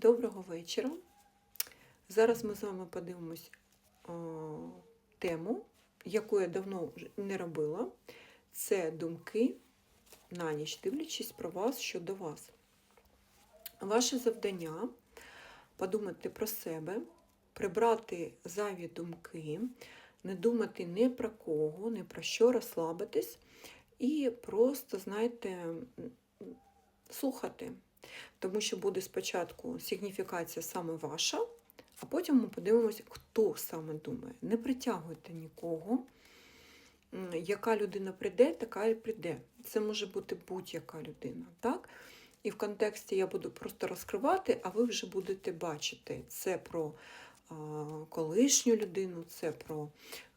Доброго вечора. Зараз ми з вами подивимось о, тему, яку я давно не робила. Це думки на ніч, дивлячись про вас щодо вас. Ваше завдання подумати про себе, прибрати зайві думки, не думати ні про кого, ні про що, розслабитись і просто, знаєте, слухати. Тому що буде спочатку сигніфікація саме ваша, а потім ми подивимося, хто саме думає. Не притягуйте нікого. Яка людина прийде, така і прийде. Це може бути будь-яка людина. Так? І в контексті я буду просто розкривати, а ви вже будете бачити. Це про колишню людину, це про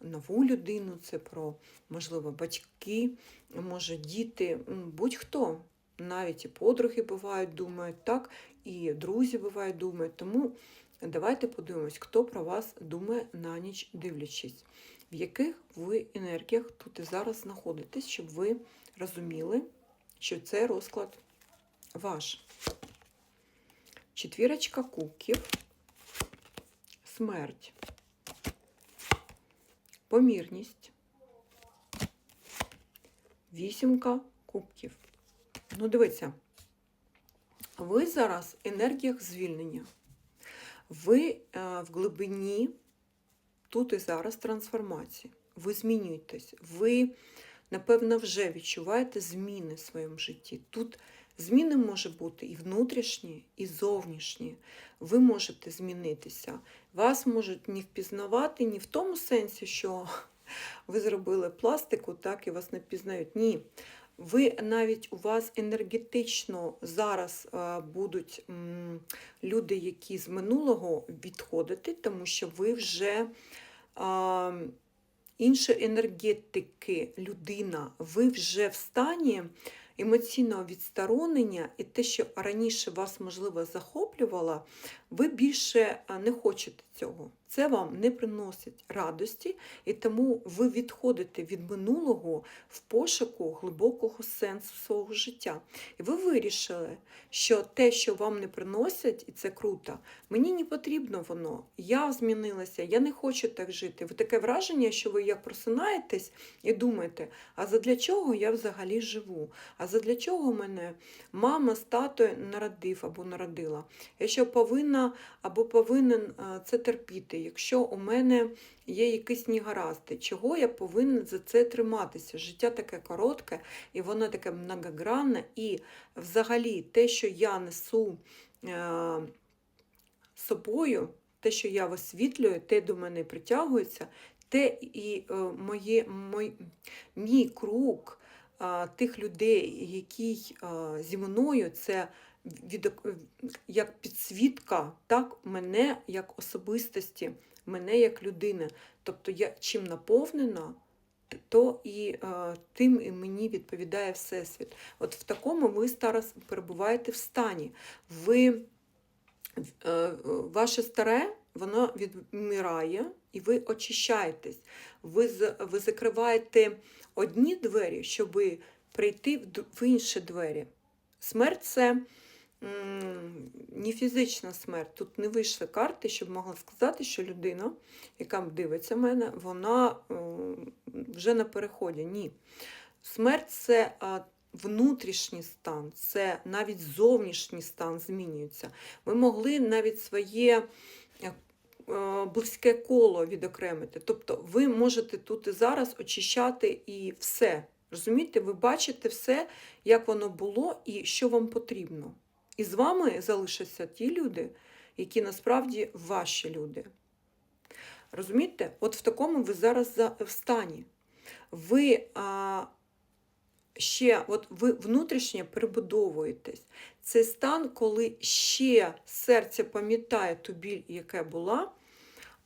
нову людину, це про, можливо, батьки, може, діти, будь-хто навіть і подруги бувають, думають так, і друзі бувають, думають. Тому давайте подивимось, хто про вас думає на ніч дивлячись, в яких ви енергіях тут і зараз знаходитесь, щоб ви розуміли, що це розклад ваш. Четвірочка кубків, смерть, помірність, вісімка кубків. Ну, дивіться, ви зараз в енергіях звільнення. Ви е, в глибині тут і зараз трансформації. Ви змінюєтесь. Ви, напевно, вже відчуваєте зміни в своєму житті. Тут зміни може бути і внутрішні, і зовнішні. Ви можете змінитися. Вас можуть не впізнавати ні в тому сенсі, що ви зробили пластику, так і вас не впізнають. Ні ви навіть у вас енергетично зараз е, будуть люди, які з минулого відходити, тому що ви вже а, інші енергетики, людина, ви вже в стані емоційного відсторонення, і те, що раніше вас, можливо, захоплювало, ви більше не хочете цього. Це вам не приносить радості, і тому ви відходите від минулого в пошуку глибокого сенсу свого життя. І ви вирішили, що те, що вам не приносять, і це круто, мені не потрібно воно. Я змінилася, я не хочу так жити. Ви таке враження, що ви як просинаєтесь і думаєте, а задля чого я взагалі живу? А задля чого мене мама з татою народив або народила? Я що повинна або повинен це терпіти, якщо у мене є якісь негаразди, чого я повинен за це триматися? Життя таке коротке, і воно таке многогранне, і взагалі те, що я несу е, собою, те, що я висвітлюю, те до мене притягується, те і е, моє, мой, мій круг е, тих людей, які е, зі мною, це від, як підсвітка, так, мене як особистості, мене як людини. Тобто я чим наповнена, то і е, тим і мені відповідає Всесвіт. От в такому ви зараз перебуваєте в стані. Ви, е, ваше старе, воно відмирає, і ви очищаєтесь. Ви, ви закриваєте одні двері, щоб прийти в інші двері. Смерть це не фізична смерть. Тут не вийшли карти, щоб могла сказати, що людина, яка дивиться мене, вона е, вже на переході. Ні. Смерть це внутрішній стан, це навіть зовнішній стан змінюється. Ви могли навіть своє е, близьке коло відокремити. Тобто ви можете тут і зараз очищати і все. Розумієте, ви бачите все, як воно було і що вам потрібно. І з вами залишаться ті люди, які насправді ваші люди. Розумієте? От в такому ви зараз в стані. Ви а, ще, от ви внутрішньо перебудовуєтесь. Це стан, коли ще серце пам'ятає ту біль, яка була,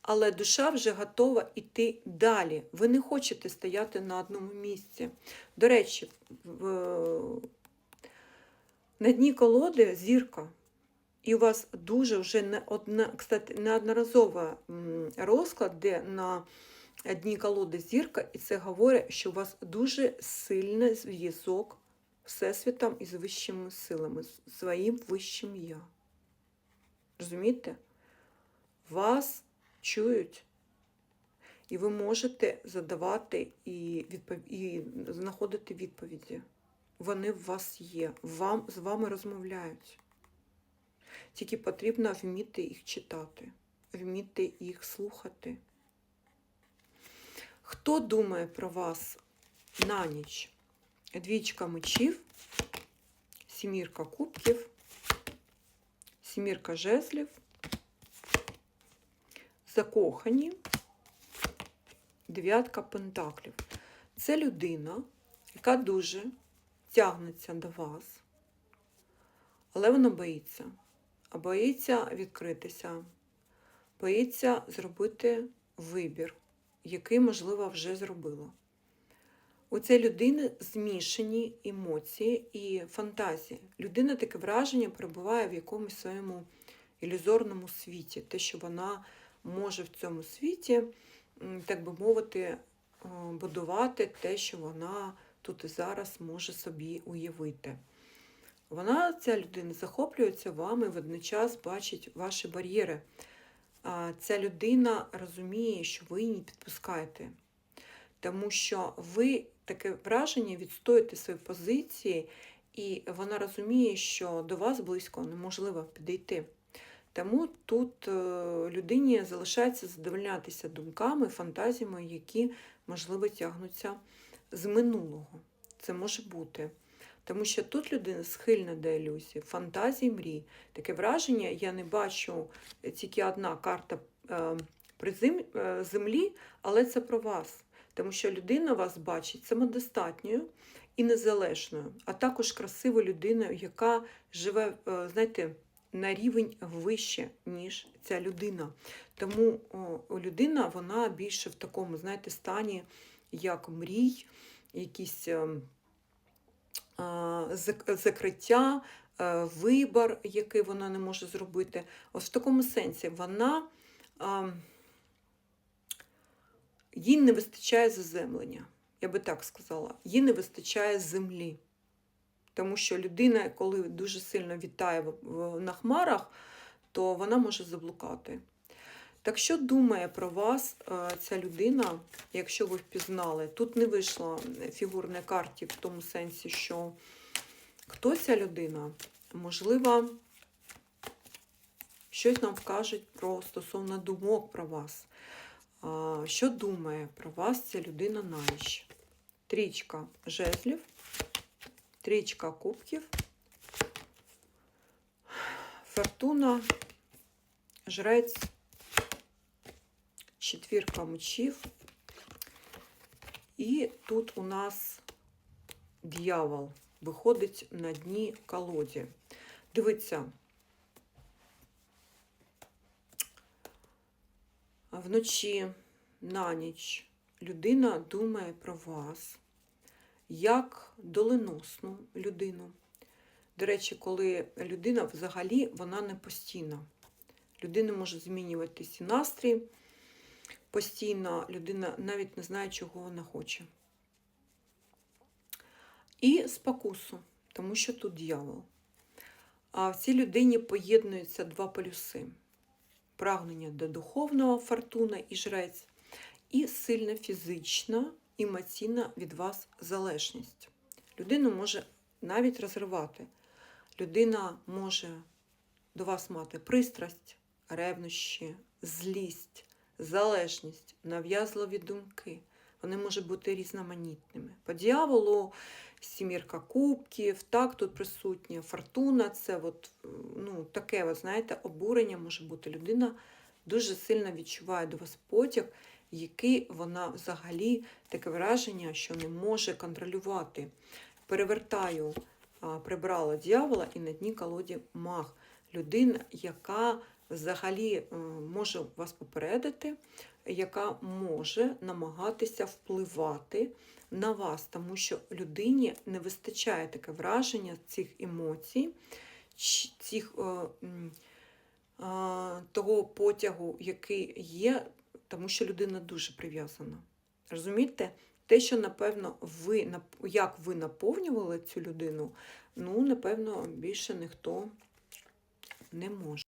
але душа вже готова йти далі. Ви не хочете стояти на одному місці. До речі, в, на дні колоди зірка. І у вас дуже вже не одна, кстати, неодноразово розклад, де на дні колоди зірка, і це говорить, що у вас дуже сильний зв'язок Всесвітом і з вищими силами, з своїм вищим я. Розумієте? Вас чують. І ви можете задавати і, відпов... і знаходити відповіді. Вони в вас є, вам, з вами розмовляють. Тільки потрібно вміти їх читати, вміти їх слухати. Хто думає про вас на ніч? Двічка мечів, сімірка кубків, сімірка жезлів, закохані, дев'ятка пентаклів. Це людина, яка дуже тягнеться до вас, але вона боїться. А боїться відкритися, боїться зробити вибір, який, можливо, вже зробила. У цієї людини змішані емоції і фантазії. Людина таке враження перебуває в якомусь своєму ілюзорному світі, те, що вона може в цьому світі, так би мовити, будувати те, що вона тут і зараз може собі уявити. Вона, ця людина, захоплюється вами, водночас бачить ваші бар'єри. Ця людина розуміє, що ви її підпускаєте, тому що ви таке враження відстоїте свої позиції, і вона розуміє, що до вас близько неможливо підійти. Тому тут е, людині залишається задовольнятися думками, фантазіями, які, можливо, тягнуться з минулого. Це може бути. Тому що тут людина схильна до ілюзій, фантазій, мрій. Таке враження, я не бачу тільки одна карта е, при е, землі, але це про вас. Тому що людина вас бачить самодостатньою і незалежною, а також красивою людиною, яка живе, е, знаєте, на рівень вище, ніж ця людина. Тому людина вона більше в такому, знаєте, стані, як мрій, якісь. е, зак- закриття, е, вибір, який вона не може зробити. Ось в такому сенсі вона їй не вистачає заземлення, я би так сказала, їй не вистачає землі. Тому що людина, коли дуже сильно вітає на хмарах, то вона може заблукати. Так що думає про вас е, ця людина, якщо ви впізнали? Тут не вийшла фігурна карті в тому сенсі, що хто ця людина? Можливо, щось нам вкажуть про стосовно думок про вас. Що думає про вас ця людина на? Трічка жезлів, трічка кубків, фортуна, жрець, четвірка мечів. І тут у нас дьявол виходить на дні колоді. Дивіться, вночі на ніч людина думає про вас як доленосну людину. До речі, коли людина взагалі вона не постійна. Людина може змінюватися настрій постійно, людина навіть не знає, чого вона хоче. І спокусу, тому що тут дьявол. А в цій людині поєднуються два полюси: прагнення до духовного фортуна і жрець, і сильна фізична, емоційна від вас залежність. Людину може навіть розривати. Людина може до вас мати пристрасть, ревнощі, злість, залежність, нав'язливі думки. Вони можуть бути різноманітними. По дьяволу сімірка кубків, так, тут присутня фортуна, це от, ну, таке, от, знаєте, обурення може бути. Людина дуже сильно відчуває до вас потяг, який вона взагалі таке враження, що не може контролювати. Перевертаю, прибрала дьявола і на дні колоді маг. Людина, яка взагалі е, може вас попередити, яка може намагатися впливати на вас, тому що людині не вистачає таке враження цих емоцій, цих, е, того потягу, який є, тому що людина дуже прив'язана. Розумієте? Те, що, напевно, ви як ви наповнювали цю людину, ну, напевно, більше ніхто не може.